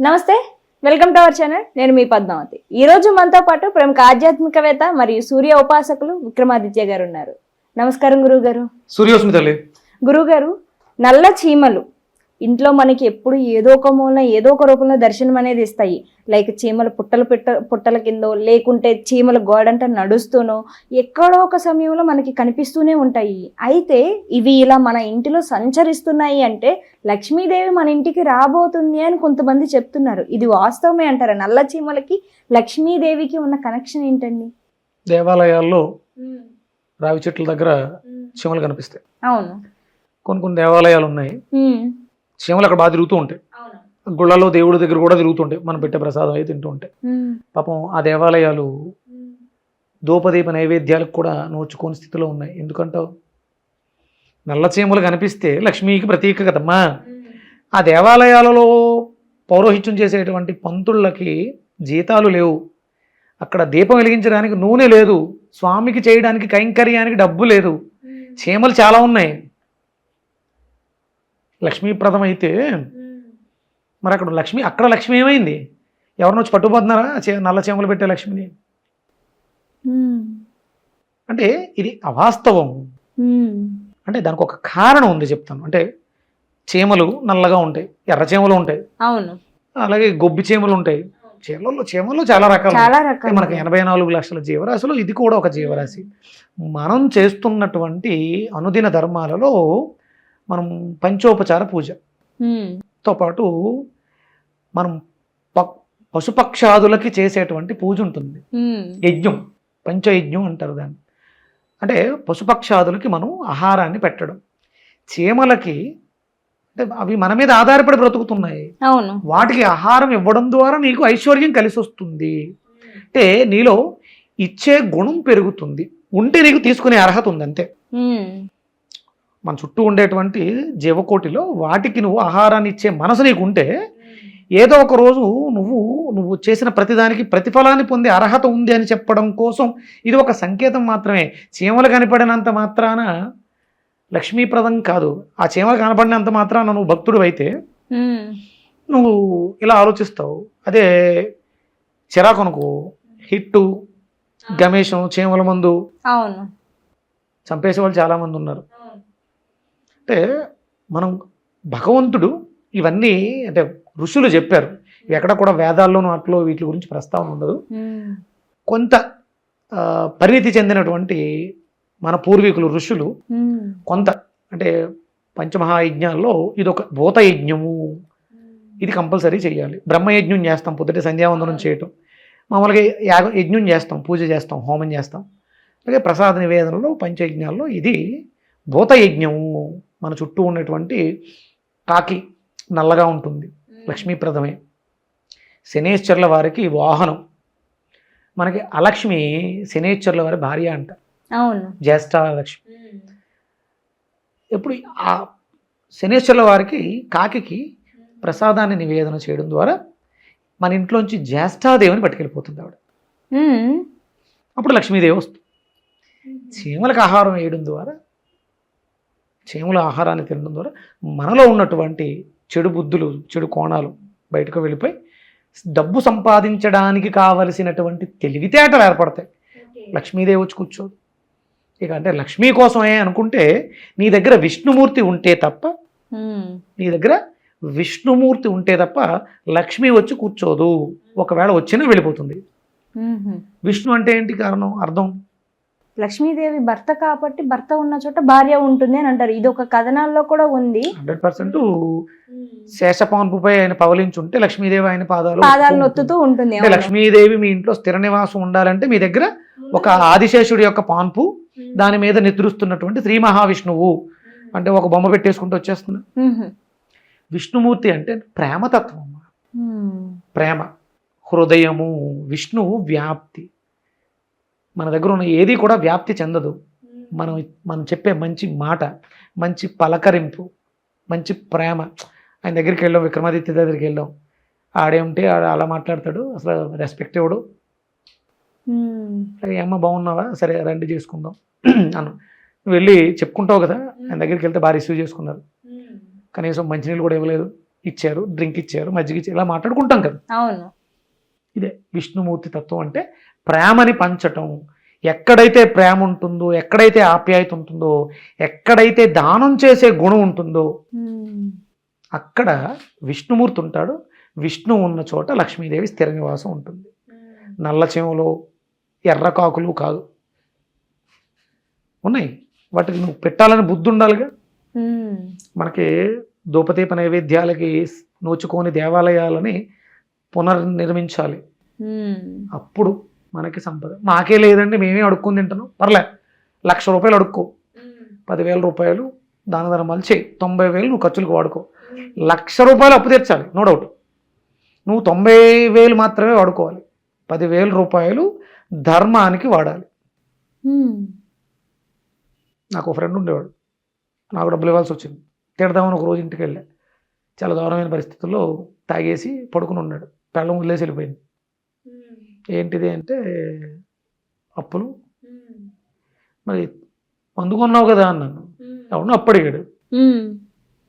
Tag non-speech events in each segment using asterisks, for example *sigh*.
నమస్తే welcome to our channel. నేను మీ పద్మావతి. ఈ రోజు మనతో పాటు ప్రముఖ ఆధ్యాత్మికవేత్త మరియు సూర్య ఉపాసకులు విక్రమాదిత్య గారు ఉన్నారు. నమస్కారం గురువు గారు గురువు గారు నల్ల చీమలు ఇంట్లో మనకి ఎప్పుడు ఏదో ఒక మూలన ఏదో ఒక రూపంలో దర్శనం అనేది ఇస్తాయి. లైక్ చీమలు పుట్టలు పుట్ట పుట్టల కిందో లేకుంటే చీమల గోడంట నడుస్తూనో ఎక్కడో ఒక సమయంలో మనకి కనిపిస్తూనే ఉంటాయి. అయితే ఇవి ఇలా మన ఇంటిలో సంచరిస్తున్నాయి అంటే లక్ష్మీదేవి మన ఇంటికి రాబోతుంది అని కొంతమంది చెప్తున్నారు. ఇది వాస్తవమే అంటారా? నల్ల చీమలకి లక్ష్మీదేవికి ఉన్న కనెక్షన్ ఏంటండి? దేవాలయాల్లో రావి చెట్ల దగ్గర చీమలు కనిపిస్తాయి. అవును. కొన్ని కొన్ని దేవాలయాలు ఉన్నాయి. చీమలు అక్కడ బాగా తిరుగుతూ ఉంటాయి. గుళ్ళలో దేవుడి దగ్గర కూడా తిరుగుతుంటాయి మనం పెట్టే ప్రసాదం అయితే తింటూ ఉంటాయి. పాపం ఆ దేవాలయాలు ధూపదీప నైవేద్యాలకు కూడా నోచుకోని స్థితిలో ఉన్నాయి. ఎందుకంటావు నల్ల చీమలు కనిపిస్తే లక్ష్మీకి ప్రతీక కదమ్మా. ఆ దేవాలయాలలో పౌరోహిత్యం చేసేటువంటి పంతుళ్ళకి జీతాలు లేవు. అక్కడ దీపం వెలిగించడానికి నూనె లేదు. స్వామికి చేయడానికి కైంకర్యానికి డబ్బు లేదు. చీమలు చాలా ఉన్నాయి. లక్ష్మీప్రదం అయితే మరి అక్కడ లక్ష్మి అక్కడ లక్ష్మి ఏమైంది? ఎవరిని వచ్చి పట్టుకుపోతున్నారా? నల్ల చీమలు పెట్టే లక్ష్మిని. అంటే ఇది అవాస్తవం. అంటే దానికి ఒక కారణం ఉంది చెప్తాను. అంటే చీమలు నల్లగా ఉంటాయి ఎర్ర చీమలు ఉంటాయి. అవును. అలాగే గొబ్బి చీమలు ఉంటాయి. చీమలలో చీమలు చాలా రకాలు మనకి ఎనభై నాలుగు లక్షల జీవరాశిలో ఇది కూడా ఒక జీవరాశి. మనం చేస్తున్నటువంటి అనుదిన ధర్మాలలో మనం పంచోపచార ఉమ్. పూజతో పాటు మనం ప- పశుపక్షాదులకి చేసేటువంటి పూజ ఉంటుంది. యజ్ఞం పంచయజ్ఞం అంటారు దాన్ని. అంటే పశుపక్షాదులకి మనం ఆహారాన్ని పెట్టడం. చీమలకి అంటే అవి మన మీద ఆధారపడి బ్రతుకుతున్నాయి. అవును. వాటికి ఆహారం ఇవ్వడం ద్వారా నీకు ఐశ్వర్యం కలిసి వస్తుంది. అంటే నీలో ఇచ్చే గుణం పెరుగుతుంది. ఉంటే నీకు తీసుకునే అర్హత ఉంది అంతే. మన చుట్టూ ఉండేటువంటి జీవకోటిలో వాటికి నువ్వు ఆహారాన్ని ఇచ్చే మనసు నీకు ఉంటే ఏదో ఒక రోజు నువ్వు నువ్వు చేసిన ప్రతిదానికి ప్రతిఫలాన్ని పొందే అర్హత ఉంది అని చెప్పడం కోసం ఇది ఒక సంకేతం మాత్రమే. చీమలు కనపడినంత మాత్రాన లక్ష్మీప్రదం కాదు. ఆ చీమలు కనపడినంత మాత్రాన నువ్వు భక్తుడు అయితే. నువ్వు ఇలా ఆలోచిస్తావు. అదే చిరాకొనుకో. హిట్టు గమేషం చీమల మందు. అవును. చంపేసే వాళ్ళు చాలామంది ఉన్నారు. అంటే మనం భగవంతుడు ఇవన్నీ అంటే ఋషులు చెప్పారు. ఇవి ఎక్కడ కూడా వేదాల్లోనూ అట్లో వీటి గురించి ప్రస్తావన ఉండదు. కొంత పరిణితి చెందినటువంటి మన పూర్వీకులు ఋషులు. కొంత అంటే పంచమహాయజ్ఞాల్లో ఇది ఒక భూత యజ్ఞము ఇది కంపల్సరీ చేయాలి బ్రహ్మయజ్ఞం చేస్తాం పొద్దుటే సంధ్యావందనం చేయటం. మామూలుగా యాగ యజ్ఞం చేస్తాం పూజ చేస్తాం హోమం చేస్తాం. అలాగే ప్రసాద నివేదనలో పంచయజ్ఞాల్లో ఇది భూత యజ్ఞము మన చుట్టూ ఉన్నటువంటి కాకి నల్లగా ఉంటుంది లక్ష్మీప్రదమే. శనేశ్వర్ల వారికి వాహనం. మనకి అలక్ష్మి శనేశ్వర్ల వారి భార్య అంట. అవును. జ్యేష్ఠ లక్ష్మి. ఎప్పుడు ఆ శనేశ్వర్ల వారికి కాకికి ప్రసాదాన్ని నివేదన చేయడం ద్వారా మన ఇంట్లోంచి జ్యేష్ఠాదేవిని పట్టుకెళ్ళిపోతుంది ఆవిడ. అప్పుడు లక్ష్మీదేవి వస్తుంది. చీమలకు ఆహారం వేయడం ద్వారా చీమల ఆహారాన్ని తినడం ద్వారా మనలో ఉన్నటువంటి చెడు బుద్ధులు చెడు కోణాలు బయటకు వెళ్ళిపోయి డబ్బు సంపాదించడానికి కావలసినటువంటి తెలివితేటలు ఏర్పడతాయి. లక్ష్మీదేవి వచ్చి కూర్చోదు. ఇక అంటే లక్ష్మీ కోసమే అనుకుంటే నీ దగ్గర విష్ణుమూర్తి ఉంటే తప్ప. నీ దగ్గర విష్ణుమూర్తి ఉంటే తప్ప లక్ష్మి వచ్చి కూర్చోదు. ఒకవేళ వచ్చినా వెళ్ళిపోతుంది. విష్ణు అంటే ఏంటి కారణం? అర్థం? లక్ష్మీదేవి భర్త కాబట్టి భర్త ఉన్న చోట భార్య ఉంటుంది అని అంటారు. ఇది ఒక కథనాల్లో కూడా ఉంది. హండ్రెడ్ పర్సెంట్ శేషపాన్పుపై ఆయన పవలించుంటే లక్ష్మీదేవి ఆయన పాదాలు పాదాలు నొత్తుతూ ఉంటుంది లక్ష్మీదేవి మీ ఇంట్లో స్థిర నివాసం ఉండాలంటే మీ దగ్గర ఒక ఆదిశేషుడి యొక్క పాన్పు దాని మీద నిద్రిస్తున్నటువంటి శ్రీ మహావిష్ణువు అంటే ఒక బొమ్మ పెట్టేసుకుంటూ వచ్చేస్తున్నా. విష్ణుమూర్తి అంటే ప్రేమతత్వం. ప్రేమ హృదయము విష్ణువు వ్యాప్తి. మన దగ్గర ఉన్న ఏది కూడా వ్యాప్తి చెందదు. మనం మనం చెప్పే మంచి మాట మంచి పలకరింపు మంచి ప్రేమ. ఆయన దగ్గరికి వెళ్ళాం విక్రమాదిత్య దగ్గరికి వెళ్ళాం. ఆడేమిటి ఆడ అలా మాట్లాడతాడు. అసలు రెస్పెక్ట్ ఇవ్వడు. "అరే, అమ్మ బాగున్నావా? సరే రండి చేసుకుందాం. *clears throat* అను. వెళ్ళి చెప్పుకుంటావు కదా ఆయన దగ్గరికి వెళ్తే బాగా రిసీవ్ చేసుకున్నారు. కనీసం మంచినీళ్ళు కూడా ఇవ్వలేదు. ఇచ్చారు డ్రింక్ ఇచ్చారు మజ్జిగ ఇచ్చారు ఇలా మాట్లాడుకుంటాం కదా. అవును. ఇదే విష్ణుమూర్తి తత్వం అంటే ప్రేమని పంచటం. ఎక్కడైతే ప్రేమ ఉంటుందో ఎక్కడైతే ఆప్యాయత ఉంటుందో ఎక్కడైతే దానం చేసే గుణం ఉంటుందో. అక్కడ విష్ణుమూర్తి ఉంటాడు. విష్ణు ఉన్న చోట లక్ష్మీదేవి స్థిర నివాసం ఉంటుంది. నల్ల చెవులు ఎర్ర కాకులు కాదు. ఉన్నాయి. వాటికి నువ్వు పెట్టాలని బుద్ధి ఉండాలిగా. మనకి ధూపదీప నైవేద్యాలకి నోచుకోని దేవాలయాలని పునర్నిర్మించాలి. అప్పుడు మనకి సంపద. మాకే లేదండి మేమే అడుక్కొని తింటున్నాం. పర్లే లక్ష రూపాయలు అడుక్కో. పదివేల రూపాయలు దాన ధర్మాలు చేయి. తొంభై వేలు నువ్వు ఖర్చులకు వాడుకో. లక్ష రూపాయలు అప్పు తీర్చాలి నో డౌట్. నువ్వు తొంభై వేలు మాత్రమే వాడుకోవాలి. పదివేల రూపాయలు ధర్మానికి వాడాలి. నాకు ఒక ఫ్రెండ్ ఉండేవాడు. నాకు డబ్బులు ఇవ్వాల్సి వచ్చింది. తిడదామని ఒక రోజు ఇంటికి వెళ్ళా. చాలా దారుణమైన పరిస్థితుల్లో తాగేసి పడుకుని ఉన్నాడు. పెళ్ళం వదిలేసి వెళ్ళిపోయింది. ఏంటిది అంటే అప్పులు. మరి మందు కొన్నావు కదా అన్నాను. అవును అప్పు అడిగాడు.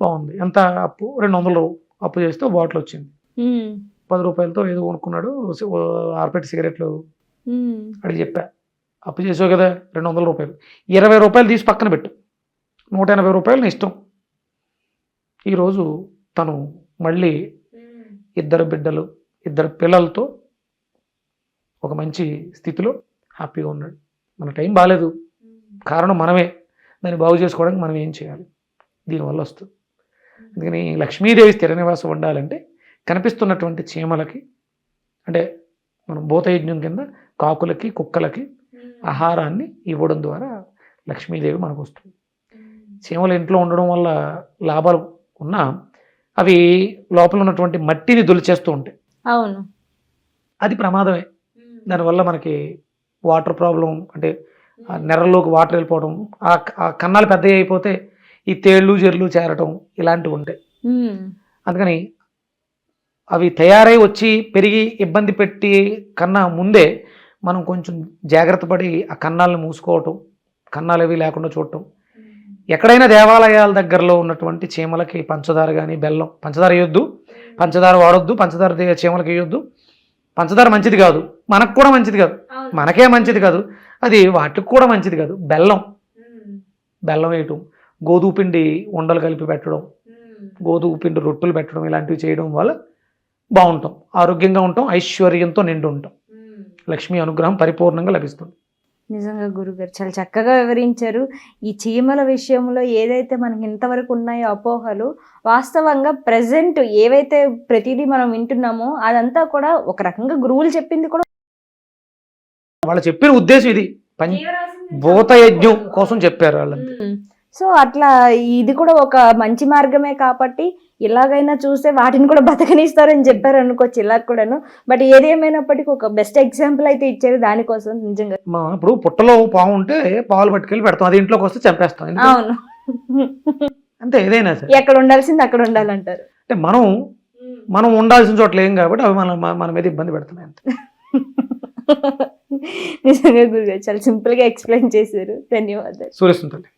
బాగుంది. ఎంత అప్పు? రెండు వందలు అప్పు చేస్తే బాటిల్ వచ్చింది. పది రూపాయలతో ఏదో కొనుక్కున్నాడు ఆర్పెట్ సిగరెట్లు. అడిగి చెప్పా. అప్పు చేసావు కదా రెండు వందల రూపాయలు. ఇరవై రూపాయలు తీసి పక్కన పెట్టు. నూట ఎనభై రూపాయలు నీ ఇష్టం. ఈరోజు తను మళ్ళీ ఇద్దరు బిడ్డలు ఇద్దరు పిల్లలతో ఒక మంచి స్థితిలో హ్యాపీగా ఉన్నాడు. మన టైం బాగాలేదు కారణం మనమే. దాన్ని బాగు చేసుకోవడానికి మనం ఏం చేయాలి? దీనివల్ల వస్తుంది. అందుకని లక్ష్మీదేవి స్థిర నివాసం ఉండాలంటే కనిపిస్తున్నటువంటి చీమలకి అంటే మనం భూతయజ్ఞం కింద కాకులకి కుక్కలకి ఆహారాన్ని ఇవ్వడం ద్వారా లక్ష్మీదేవి మనకు వస్తుంది. చీమలు ఇంట్లో ఉండడం వల్ల లాభాలు ఉన్నా అవి లోపల ఉన్నటువంటి మట్టిని దొలిచేస్తూ ఉంటాయి. అవును. అది ప్రమాదమే. దానివల్ల మనకి వాటర్ ప్రాబ్లం అంటే నెరల్లోకి వాటర్ వెళ్ళిపోవడం ఆ కన్నాలు పెద్దవి అయిపోతే ఈ తేళ్ళు జెర్లు చేరటం ఇలాంటివి ఉంటాయి. అందుకని అవి తయారై వచ్చి పెరిగి ఇబ్బంది పెట్టి కన్నా ముందే మనం కొంచెం జాగ్రత్త పడి ఆ కన్నాలను మూసుకోవటం కన్నాలు అవి లేకుండా చూడటం. ఎక్కడైనా దేవాలయాల దగ్గరలో ఉన్నటువంటి చీమలకి పంచదార కానీ బెల్లం పంచదార వేయొద్దు పంచదార వాడొద్దు పంచదార చీమలకి వేయొద్దు. పంచదార మంచిది కాదు. మనకు కూడా మంచిది కాదు. మనకే మంచిది కాదు. అది వాటికి కూడా మంచిది కాదు. బెల్లం. బెల్లం వేయటం గోధుమ పిండి ఉండలు కలిపి పెట్టడం గోధుమ పిండి రొట్టెలు పెట్టడం ఇలాంటివి చేయడం వల్ల బాగుంటాం. ఆరోగ్యంగా ఉంటాం ఐశ్వర్యంతో నిండి ఉంటాం. లక్ష్మీ అనుగ్రహం పరిపూర్ణంగా లభిస్తుంది. నిజంగా గురుగారు చాలా చక్కగా వివరించారు ఈ చీమల విషయంలో ఏదైతే మనకి ఇంతవరకు ఉన్నాయో అపోహలు వాస్తవంగా ప్రజెంట్ ఏవైతే ప్రతిదీ మనం వింటున్నామో అదంతా కూడా ఒక రకంగా గురువులు చెప్పింది కూడా వాళ్ళు చెప్పిన ఉద్దేశం ఇది పంచ భూత యజ్ఞం కోసం చెప్పారు వాళ్ళంతా ఉమ్. సో అట్లా ఇది కూడా ఒక మంచి మార్గమే కాబట్టి ఇలాగైనా చూస్తే వాటిని కూడా బతకనిస్తారని చెప్పారు అనుకోవచ్చు ఇలా కూడాను. బట్ ఏది ఏమైనప్పటికీ ఒక బెస్ట్ ఎగ్జాంపుల్ అయితే ఇచ్చారు దానికోసం నిజంగా. మా ఇప్పుడు పుట్టలో పాము ఉంటే పాలు పట్టుకెళ్ళి పెడతాం అది ఇంట్లోకి వస్తే చంపేస్తాం? అవును. అంతే ఏదైనా సరే. ఎక్కడ ఉండాల్సింది అక్కడ ఉండాలంటారు. అంటే మనం మనం ఉండాల్సిన చోట్ల ఏం కాబట్టి అవి మన మన మీద ఇబ్బంది పెడుతున్నాయి అంతే. *laughs* నిజంగా గురుగారు చాలా సింపుల్గా ఎక్స్ప్లెయిన్ చేశారు. ధన్యవాదాలు. సూర్యస్తుంది